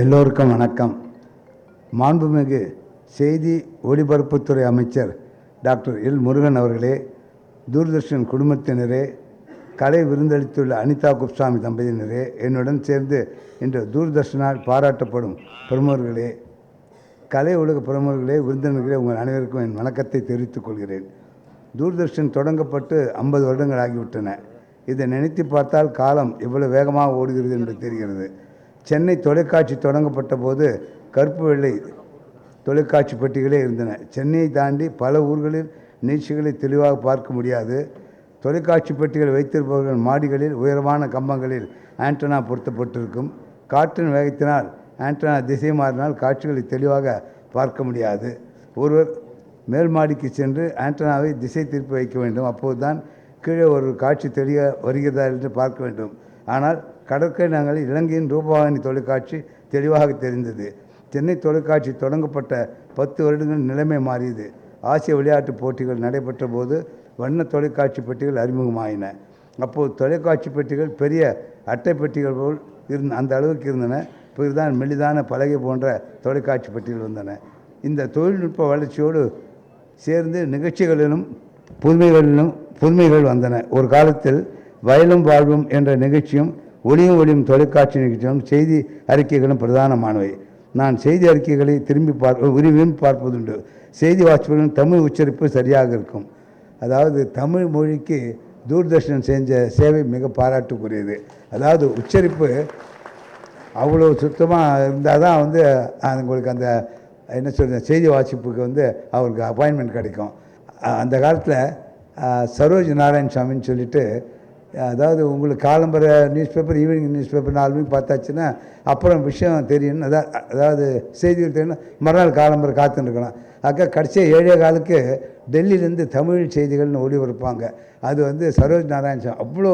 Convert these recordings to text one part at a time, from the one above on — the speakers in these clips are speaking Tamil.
எல்லோருக்கும் வணக்கம். மாண்புமிகு செய்தி ஒலிபரப்புத்துறை அமைச்சர் டாக்டர் எல் முருகன் அவர்களே தூர்தர்ஷன் குடும்பத்தினரே கலை விருந்தளித்துள்ள அனிதா குப்சாமி தம்பதியினரே என்னுடன் சேர்ந்து இன்று தூர்தர்ஷனால் பாராட்டப்படும் பிரமுகர்களே கலை உலக பிரமுகர்களே விருந்தினர்களே உங்கள் அனைவருக்கும் என் வணக்கத்தை தெரிவித்துக் கொள்கிறேன். தூர்தர்ஷன் தொடங்கப்பட்டு ஐம்பது வருடங்கள் ஆகிவிட்டன. இதை நினைத்து பார்த்தால் காலம் இவ்வளவு வேகமாக ஓடுகிறது என்று தெரிகிறது. சென்னை தொலைக்காட்சி தொடங்கப்பட்ட போது கருப்பு வெள்ளை தொலைக்காட்சி பெட்டிகளே இருந்தன. சென்னையை தாண்டி பல ஊர்களில் நிகழ்ச்சிகளை தெளிவாக பார்க்க முடியாது. தொலைக்காட்சி பெட்டிகள் வைத்திருப்பவர்கள் மாடிகளில் உயரமான கம்பங்களில் ஆண்டனா பொருத்தப்பட்டிருக்கும். காற்றின் வேகத்தினால் ஆண்டனா திசை மாறினால் காட்சிகளை தெளிவாக பார்க்க முடியாது. ஒருவர் மேல் மாடிக்கு சென்று ஆண்டனாவை திசை திருப்பி வைக்க வேண்டும். அப்போதுதான் கீழே ஒரு காட்சி தெளிய வருகிறதா என்று பார்க்க வேண்டும். ஆனால் கடற்கரை நகரில் இலங்கையின் ரூபவாகினி தொலைக்காட்சி தெளிவாக தெரிந்தது. சென்னை தொலைக்காட்சி தொடங்கப்பட்ட பத்து வருடங்கள் நிலைமை மாறியது. ஆசிய விளையாட்டுப் போட்டிகள் நடைபெற்ற போது வண்ண தொலைக்காட்சி பெட்டிகள் அறிமுகமாயின. அப்போது தொலைக்காட்சி பெட்டிகள் பெரிய அட்டை பெட்டிகள் போல் இருந்த அந்த அளவுக்கு இருந்தன. பிறகுதான் மெலிதான பலகை போன்ற தொலைக்காட்சி பெட்டிகள் வந்தன. இந்த தொழில்நுட்ப வளர்ச்சியோடு சேர்ந்து நிகழ்ச்சிகளிலும் புதுமைகளிலும் புதுமைகள் வந்தன. ஒரு காலத்தில் வயலும் வாழ்வும் என்ற நிகழ்ச்சியும் ஒளியும் ஒளியும் தொலைக்காட்சி நிகழ்ச்சியும் செய்தி அறிக்கைகளும் பிரதானமானவை. நான் செய்தி அறிக்கைகளை திரும்பி பார்க்க விரும்பியும் பார்ப்பதுண்டு. செய்தி வாசிப்புகளின் தமிழ் உச்சரிப்பு சரியாக இருக்கும். அதாவது தமிழ் மொழிக்கு தூர்தர்ஷன் செஞ்ச சேவை மிக பாராட்டுக்குரியது. அதாவது உச்சரிப்பு அவ்வளோ சுத்தமாக இருந்தால் தான் வந்து உங்களுக்கு அந்த என்ன சொல்கிறது செய்தி வாசிப்புக்கு வந்து அவருக்கு அப்பாயின்மெண்ட் கிடைக்கும். அந்த காலத்தில் சரோஜ் நாராயண் சாமின்னு சொல்லிட்டு அதாவது உங்களுக்கு காலம்பர newspaper evening newspaper நாலு மணிக்கு பார்த்தாச்சுன்னா அப்புறம் விஷயம் தெரியும்னு அதான் அதாவது செய்திகள் தெரியணும் மறுநாள் காலம்பர காத்துன்னு இருக்கணும் அக்கா கடைசியாக ஏழே காலுக்கு டெல்லியிலேருந்து தமிழ் செய்திகள்னு ஒளிபரப்பாங்க. அது வந்து சரோஜ் நாராயணசாமி. அவ்வளோ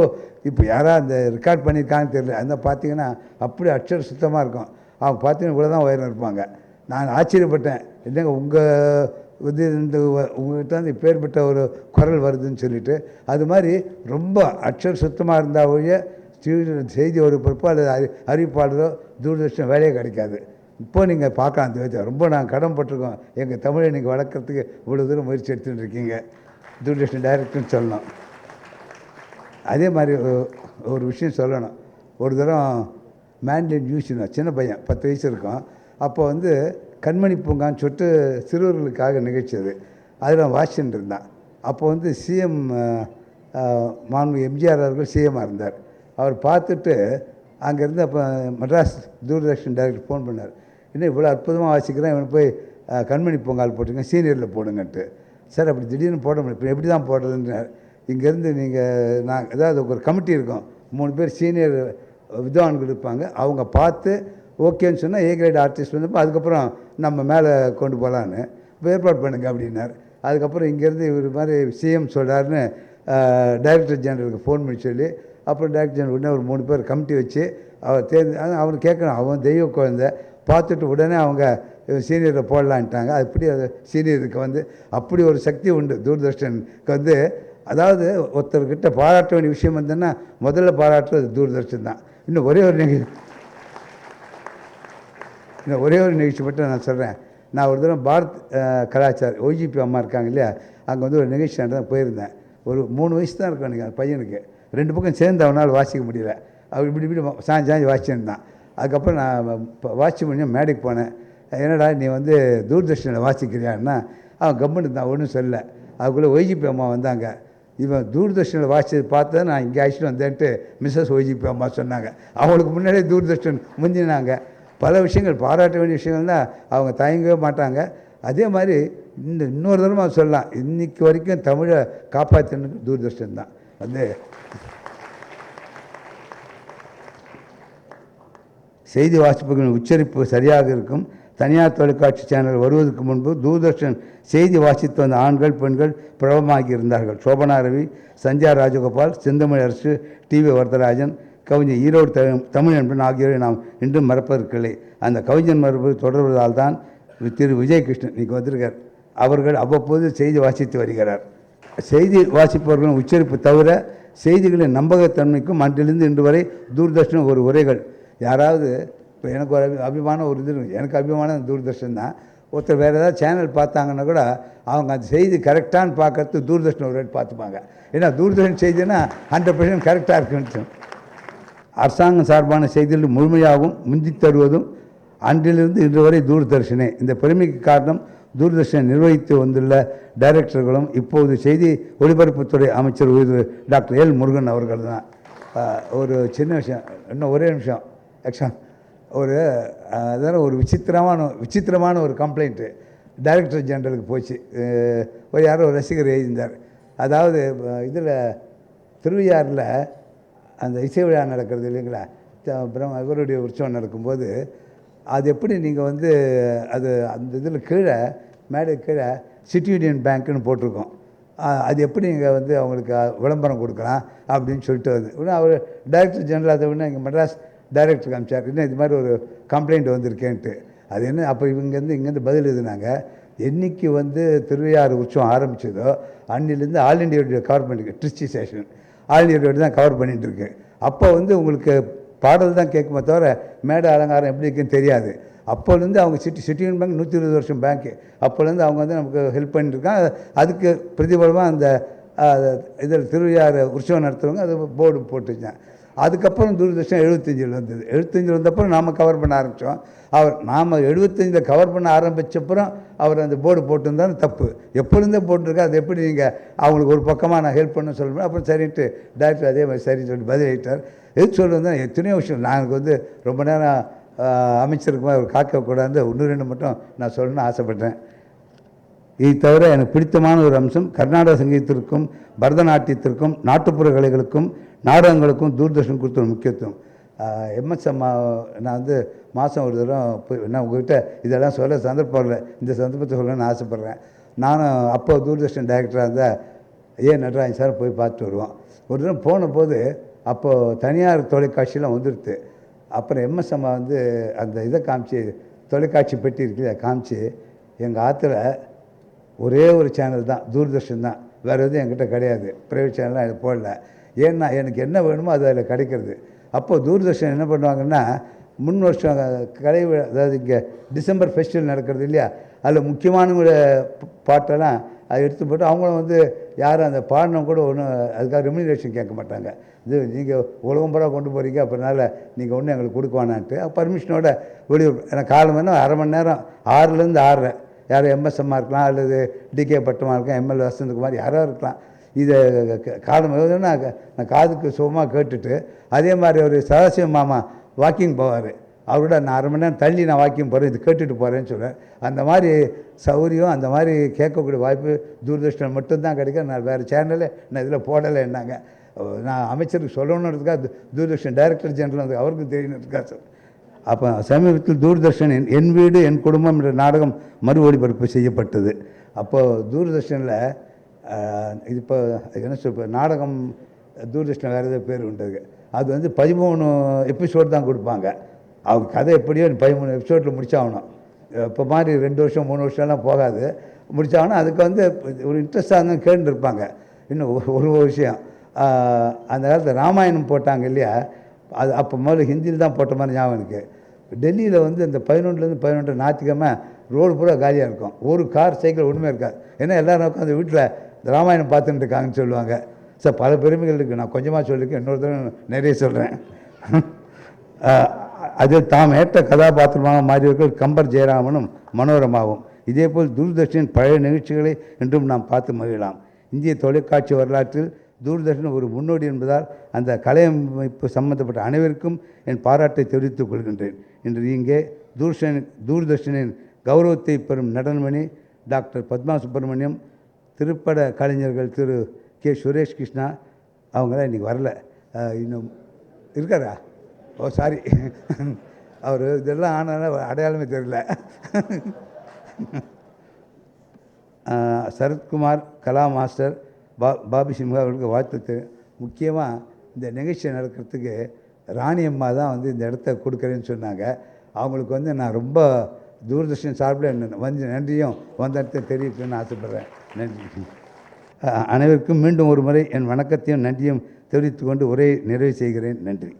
இப்போ யாராக அந்த ரெக்கார்ட் பண்ணியிருக்காங்கன்னு தெரியல. அந்த பார்த்தீங்கன்னா அப்படி அச்சர் சுத்தமாக இருக்கும். அவங்க பார்த்தீங்கன்னா இவ்வளோ தான் உயரம் இருப்பாங்க. நான் ஆச்சரியப்பட்டேன். என்னங்க உங்கள் இது இந்த உங்கள்கிட்ட வந்து இப்பேற்பட்ட ஒரு குரல் வருதுன்னு சொல்லிட்டு அது மாதிரி ரொம்ப அச்சர் சுத்தமாக இருந்தால் ஒழிய செய்தி- ஒரு பொறுப்போ அல்லது அறி அறிவிப்பாளரோ தூர்தர்ஷன் வேலையே கிடைக்காது. இப்போ நீங்கள் பார்க்கலாம் அந்த விதத்தை ரொம்ப நாங்கள் கடன்பட்டிருக்கோம் எங்கள் தமிழை நீங்கள் வளர்க்குறதுக்கு இவ்வளோ தூரம் முயற்சி எடுத்துகிட்டு இருக்கீங்க. தூர்தர்ஷன் டைரக்டர்னு சொல்லணும். அதே மாதிரி ஒரு விஷயம் சொல்லணும். ஒரு தரம் மேண்ட்லின் யூஸ் சின்ன பையன் பத்து வயசு இருக்கும். அப்போ வந்து கண்மணி பூங்கான்னு சொல்லிட்டு சிறுவர்களுக்காக நிகழ்ச்சி அது அதில் வாசிச்சுட்டு இருந்தான். அப்போ வந்து சிஎம் மாண்பு எம்ஜிஆர் அவர்கள் சிஎம்மாக இருந்தார். அவர் பார்த்துட்டு அங்கேருந்து அப்போ மெட்ராஸ் தூர்தர்ஷன் டைரக்டர் ஃபோன் பண்ணார். இன்னும் இவ்வளோ அற்புதமாக வாசிக்கிறேன் இவனை போய் கண்மணி பூங்கால் போட்டுங்க சீனியரில் போடுங்கன்ட்டு. சார் அப்படி திடீர்னு போட முடியும் இப்போ எப்படி தான் போடுறதுன்றார். இங்கேருந்து நீங்கள் நான் ஏதாவது ஒரு கமிட்டி இருக்கும். மூணு பேர் சீனியர் வித்வான்கள் இருப்பாங்க. அவங்க பார்த்து ஓகேன்னு சொன்னால் ஏ கிரேட் ஆர்டிஸ்ட் வந்தப்போ அதுக்கப்புறம் நம்ம மேலே கொண்டு போகலான்னு ஏற்பாடு பண்ணுங்க அப்படின்னார். அதுக்கப்புறம் இங்கேருந்து இவர் மாதிரி சிஎம் சொல்கிறாருன்னு டைரக்டர் ஜெனரலுக்கு ஃபோன் பண்ணி சொல்லி அப்புறம் டைரக்டர் ஜெனரல் உடனே ஒரு மூணு பேர் கமிட்டி வச்சு அவர் தேர்ந்து அதான் அவனுக்கு கேட்கணும் அவன் தெய்வ குழந்தை பார்த்துட்டு உடனே அவங்க சீனியரை போடலான்ட்டாங்க. அப்படி அது சீனியருக்கு வந்து அப்படி ஒரு சக்தி உண்டு தூர்தர்ஷனுக்கு வந்து. அதாவது ஒருத்தர்கிட்ட பாராட்ட வேண்டிய விஷயம் வந்துன்னா முதல்ல பாராட்டுறது தூர்தர்ஷன் தான். இன்னும் ஒரே ஒரு நிகழ்ச்சி. இந்த ஒரே ஒரு நிகழ்ச்சி மட்டும் நான் சொல்கிறேன் நான் ஒரு தடவை பாரத் கலாச்சார் ஓஜிபி அம்மா இருக்காங்க இல்லையா? அங்கே வந்து ஒரு நிகழ்ச்சி தான் போயிருந்தேன். ஒரு மூணு வயசு தான் இருக்கும் எனக்கு அந்த பையனுக்கு. ரெண்டு பக்கம் சேர்ந்து அவனால் வாசிக்க முடியல. அவர் இப்படி இப்படி சாஞ்சி சாஞ்சி வாசிச்சுருந்தான். அதுக்கப்புறம் நான் வாட்சி பண்ணி மேடைக்கு போனேன். என்னடா நீ வந்து தூர்தர்ஷனில் வாசிக்கிறியான்னா? அவன் கவர்மெண்ட் தான் ஒன்றும் சொல்லலை. அதுக்குள்ளே ஒய்ஜிபி அம்மா வந்தாங்க. இவன் தூர்தர்ஷனில் வாசிச்சது பார்த்தா நான் இங்கே அழைச்சிட்டு வந்தேன்ட்டு மிஸ்ஸஸ் ஒய்ஜிபி அம்மா சொன்னாங்க. அவங்களுக்கு முன்னாடியே தூர்தர்ஷன் முந்தினாங்க. பல விஷயங்கள் பாராட்ட வேண்டிய விஷயங்கள் தான் அவங்க தயங்கவே மாட்டாங்க. அதே மாதிரி இந்த இன்னொரு தடவை சொல்லலாம். இன்றைக்கி வரைக்கும் தமிழை காப்பாற்றினது தூர்தர்ஷன் தான். வந்து செய்தி வாசிப்புகளின் உச்சரிப்பு சரியாக இருக்கும். தனியார் தொலைக்காட்சி சேனல் வருவதற்கு முன்பு தூர்தர்ஷன் செய்தி வாசித்து வந்த ஆண்கள் பெண்கள் பிரபலமாகி இருந்தார்கள். சோபனா ரவி சஞ்சயா ராஜகோபால் செந்தமிழ் அரசு டிவி வரதராஜன் கவிஞர் ஈரோடு த தமிழ் என்பன் ஆகியோரை நாம் இன்றும் மறப்பதற்கில்லை. அந்த கவிஞன் மரபு தொடர்வதால் தான் திரு விஜயகிருஷ்ணன் இன்னைக்கு வந்திருக்கார். அவர்கள் அவ்வப்போது செய்தி வாசித்து வருகிறார். செய்தி வாசிப்பவர்களின் உச்சரிப்பு தவிர செய்திகளின் நம்பகத்தன்மைக்கும் அன்றிலிருந்து இன்று வரை தூர்தர்ஷன் ஒரு உரைகள். யாராவது இப்போ எனக்கு ஒரு அபிமானம் ஒரு இது எனக்கு அபிமானம் தூர்தர்ஷன் தான். ஒருத்தர் வேறு ஏதாவது சேனல் பார்த்தாங்கன்னா கூட அவங்க அந்த செய்தி கரெக்டானு பார்க்கறது தூர்தர்ஷன் ஒரு ரேட் பார்த்துப்பாங்க. ஏன்னா தூர்தர்ஷன் செய்தினா ஹண்ட்ரட் பர்சன்ட் கரெக்டாக இருக்குன்னு அரசாங்கம் சார்பான செய்திகள் முழுமையாகவும் முந்தி தருவதும் அன்றிலிருந்து இன்று வரை தூர்தர்ஷனே. இந்த பெருமைக்கு காரணம் தூர்தர்ஷனை நிர்வகித்து வந்துள்ள டைரக்டர்களும் இப்போது செய்தி ஒலிபரப்புத்துறை அமைச்சர் உயிர் டாக்டர் எல் முருகன் அவர்கள் தான். ஒரு சின்ன விஷயம் இன்னும் ஒரே நிமிஷம். ஆக்சுவலாக ஒரு ஆஹ், அதாவது ஒரு விசித்திரமான விசித்திரமான ஒரு கம்ப்ளைண்ட்டு டைரக்டர் ஜெனரலுக்கு போச்சு. ஒரு யாரோ ஒரு ரசிகர் எழுதியிருந்தார். அதாவது இதில் திருவையாறில் அந்த இசை விழா நடக்கிறது இல்லைங்களா? த- அப்புறம் இவருடைய உற்சவம் நடக்கும்போது அது எப்படி நீங்கள் வந்து அது அந்த இதில் கீழே மேடை கீழே சிட்டி யூனியன் பேங்க்குன்னு போட்டிருக்கோம். அது எப்படி நீங்கள் வந்து அவங்களுக்கு விளம்பரம் கொடுக்கலாம் அப்படின்னு சொல்லிட்டு வந்து இன்னும் அவர் டைரக்டர் ஜெனரல் அதை விட இங்கே மெட்ராஸ் டைரக்டர் காமிச்சார். இன்னும் இது மாதிரி ஒரு கம்ப்ளைண்ட் வந்திருக்கேன்ட்டு. அது என்ன அப்போ இவங்கேருந்து இங்கேருந்து பதில் எழுதினாங்க. என்னைக்கு வந்து திருவையாறு உற்சவம் ஆரம்பித்ததோ அன்னிலேருந்து ஆல் இண்டியா கவர் பண்ணிருக்கு ட்ரிச்சி ஸ்டேஷன் ஆல் ரோடு தான் கவர் பண்ணிட்டுருக்கு. அப்போ வந்து உங்களுக்கு பாடல் தான் கேட்குமே தவிர மேடை அலங்காரம் எப்படி இருக்குன்னு தெரியாது. அப்போலேருந்து அவங்க சிட்டி சிட்டி யூனியன் பேங்க் நூற்றி இருபது வருஷம் பேங்க்கு அப்போலேருந்து அவங்க வந்து நமக்கு ஹெல்ப் பண்ணிட்டுருக்காங்க. அதுக்கு பிரதிபலமாக அந்த இதில் திருவிழா உற்சவம் நடத்துகிறவங்க அது போர்டு போட்டுருச்சாங்க அதுக்கப்புறம் தூர்தர்ஷன் எழுபத்தஞ்சில் வந்தது. எழுபத்தஞ்சில் வந்தப்பறம் நாம் கவர் பண்ண ஆரம்பித்தோம் அவர் நாம் எழுபத்தஞ்சில் கவர் பண்ண ஆரம்பித்தப்பறம் அவர் அந்த போர்டு போட்டிருந்தாலும் தப்பு. எப்பொழுதே போட்டிருக்கா அது எப்படி நீங்கள் அவங்களுக்கு ஒரு பக்கமாக நான் ஹெல்ப் பண்ண சொல்லுவேன் அப்புறம் சரின்ட்டு டாக்டர் அதே மாதிரி சரி சொல்லி பதிலளித்தார் எது சொல்லுவேன் எத்தனையோ விஷயம் நான் எனக்கு வந்து ரொம்ப நேரம் அமைச்சருக்குமா அவர் மாதிரி காக்கக்கூடாது ஒன்று ரெண்டு மட்டும் நான் சொல்லணும்னு ஆசைப்பட்டேன். இது தவிர எனக்கு பிடித்தமான ஒரு அம்சம் கர்நாடக சங்கீதத்திற்கும் பரதநாட்டியத்திற்கும் நாட்டுப்புற கலைகளுக்கும் நாடகங்களுக்கும் தூர்தர்ஷன் கொடுத்த ஒரு முக்கியத்துவம். எம்எஸ் அம்மா நான் வந்து மாதம் ஒரு தடவை போய் நான் உங்கள்கிட்ட இதெல்லாம் சொல்ல சந்தர்ப்பம் இல்லை இந்த சந்தர்ப்பத்தை சொல்லணும்னு ஆசைப்பட்றேன். நானும் அப்போ தூர்தர்ஷன் டைரக்டராக இருந்தால் ஏ நடராஜன் சார் போய் பார்த்துட்டு வருவோம் ஒரு தடவை போன போது அப்போது தனியார் தொலைக்காட்சியெலாம் வந்துடுது அப்புறம் எம்எஸ் அம்மா வந்து அந்த இதை காமிச்சு தொலைக்காட்சி பெட்டி இருக்குல்ல காமிச்சு எங்கள் ஆற்றுல ஒரே ஒரு சேனல் தான் தூர்தர்ஷன் தான். வேறு எதுவும் என்கிட்ட கிடையாது. ப்ரைவேட் சேனல்லாம் எனக்கு போடல. ஏன்னா எனக்கு என்ன வேணுமோ அது அதில் கிடைக்கிறது. அப்போ தூர்தர்ஷன் என்ன பண்ணுவாங்கன்னா முன் வருஷம் கலை அதாவது இங்கே டிசம்பர் ஃபெஸ்டிவல் நடக்கிறது இல்லையா? அதில் முக்கியமான பாட்டெல்லாம் அதை எடுத்து போட்டு அவங்களும் வந்து யாரும் அந்த பாடினம் கூட ஒன்றும் அதுக்காக ரெமினேஷன் கேட்க மாட்டாங்க. இது நீங்கள் உலகம் பூரா கொண்டு போகிறீங்க அப்படினால நீங்கள் ஒன்றும் எங்களுக்கு கொடுக்க வேணான்ட்டு. பர்மிஷனோட வெளியூர் எனக்கு காலம் வேணும் அரை மணி நேரம் ஆறுலேருந்து ஆறரை. யார் எம்எஸ்எம்மாக இருக்கலாம் அல்லது டிகே பட்டமாக இருக்கலாம் எம்எல்ஏ வசந்தகுமார் யாரோ இருக்கலாம். இதை க- காலம் நான் காதுக்கு சுகமாக கேட்டுட்டு அதே மாதிரி ஒரு சதாசிவ மாமா வாக்கிங் போவார். அவரோட நான் அரை மணி நேரம் தள்ளி நான் வாக்கிங் போகிறேன் இது கேட்டுட்டு போகிறேன்னு சொல்கிறேன் அந்த மாதிரி சௌரியம் அந்த மாதிரி கேட்கக்கூடிய வாய்ப்பு தூர்தர்ஷன் மட்டும்தான் கிடைக்கும். நான் வேறு சேனலே நான் இதில் போடலை என்னாங்க. நான் அமைச்சருக்கு சொல்லணுன்றதுக்காக தூர்தர்ஷன் டைரக்டர் ஜெனரல் அவருக்கும் தெரியணுன்றதுக்காக சொல்கிறேன் அப்போ சமீபத்தில் தூர்தர்ஷன் என் என் வீடு என் குடும்பம் என்ற நாடகம் மறு ஒளிபரப்பு செய்யப்பட்டது. அப்போது தூர்தர்ஷனில் இது இப்போ என்ன சொல் நாடகம் தூர்தர்ஷனில் வேறு ஏதோ பேர் உண்டு அது. வந்து பதிமூணு எபிசோடு தான் கொடுப்பாங்க. அவங்க கதை எப்படியோ பதிமூணு எபிசோடில் முடிச்சாகணும். இப்போ மாதிரி ரெண்டு வருஷம் மூணு வருஷம்லாம் போகாது. முடித்தாங்கன்னா அதுக்கு வந்து ஒரு இன்ட்ரெஸ்டாக இருந்தால் கேட்டுருப்பாங்க இன்னும் ஒரு- ஒரு விஷயம். அந்த காலத்தில் ராமாயணம் போட்டாங்க இல்லையா? அது அப்போ முதல்ல ஹிந்தியில் தான் போட்ட மாதிரி ஞாபகம் எனக்கு டெல்லியில் வந்து இந்த பதினொன்றுலேருந்து பதினொன்று ஞாயிற்றுக்கிழமை ரோடு பூரா காலியாக இருக்கும். ஒரு கார் சைக்கிள் ஒன்றுமே இருக்காது. ஏன்னா எல்லோரும் உட்காந்து வீட்டில் ராமாயணம் பார்த்துட்டு இருக்காங்கன்னு சொல்லுவாங்க. சார் பல பெருமைகள் இருக்குது நான் கொஞ்சமாக சொல்லியிருக்கேன் இன்னொரு தடவை நிறைய சொல்கிறேன் அது தாம் ஏற்ற கதாபாத்திரமாக மாறியவர்கள் கம்பர் ஜெயராமனும் மனோரமாவும். இதேபோல் தூர்தர்ஷனின் பழைய நிகழ்ச்சிகளை இன்றும் நாம் பார்த்து மகிழலாம். இந்திய தொலைக்காட்சி வரலாற்றில் தூர்தர்ஷன் ஒரு முன்னோடி என்பதால் அந்த கலையமைப்பு சம்பந்தப்பட்ட அனைவருக்கும் என் பாராட்டை தெரிவித்துக் கொள்கின்றேன். இன்று இங்கே தூர்ஷன் தூர்தர்ஷனின் கௌரவத்தை பெறும் நடனமணி டாக்டர் பத்மா சுப்பிரமணியம் திரைப்பட கலைஞர்கள் திரு கே சுரேஷ் கிருஷ்ணா அவங்களாம் இன்றைக்கி வரல. இன்னும் இருக்காரா? ஓ சாரி அவர் இதெல்லாம் ஆனாலும் அடையாளமே தெரியல. சரத்குமார் கலா மாஸ்டர் பா பாபி சிம்ஹா அவர்களுக்கு வாழ்த்து முக்கியமாக இந்த நிகழ்ச்சி நடக்கிறதுக்கு ராணி அம்மா தான் வந்து இந்த இடத்த கொடுக்குறேன்னு சொன்னாங்க. அவங்களுக்கு வந்து நான் ரொம்ப தூர்தர்ஷன் சார்பில் வந்து நன்றியும் வந்த இடத்த தெரிவிக்கணும்னு ஆசைப்பட்றேன். நன்றி. அனைவருக்கும் மீண்டும் ஒரு முறை என் வணக்கத்தையும் நன்றியும் தெரிவித்து கொண்டு உரையை நிறைவு செய்கிறேன். நன்றி.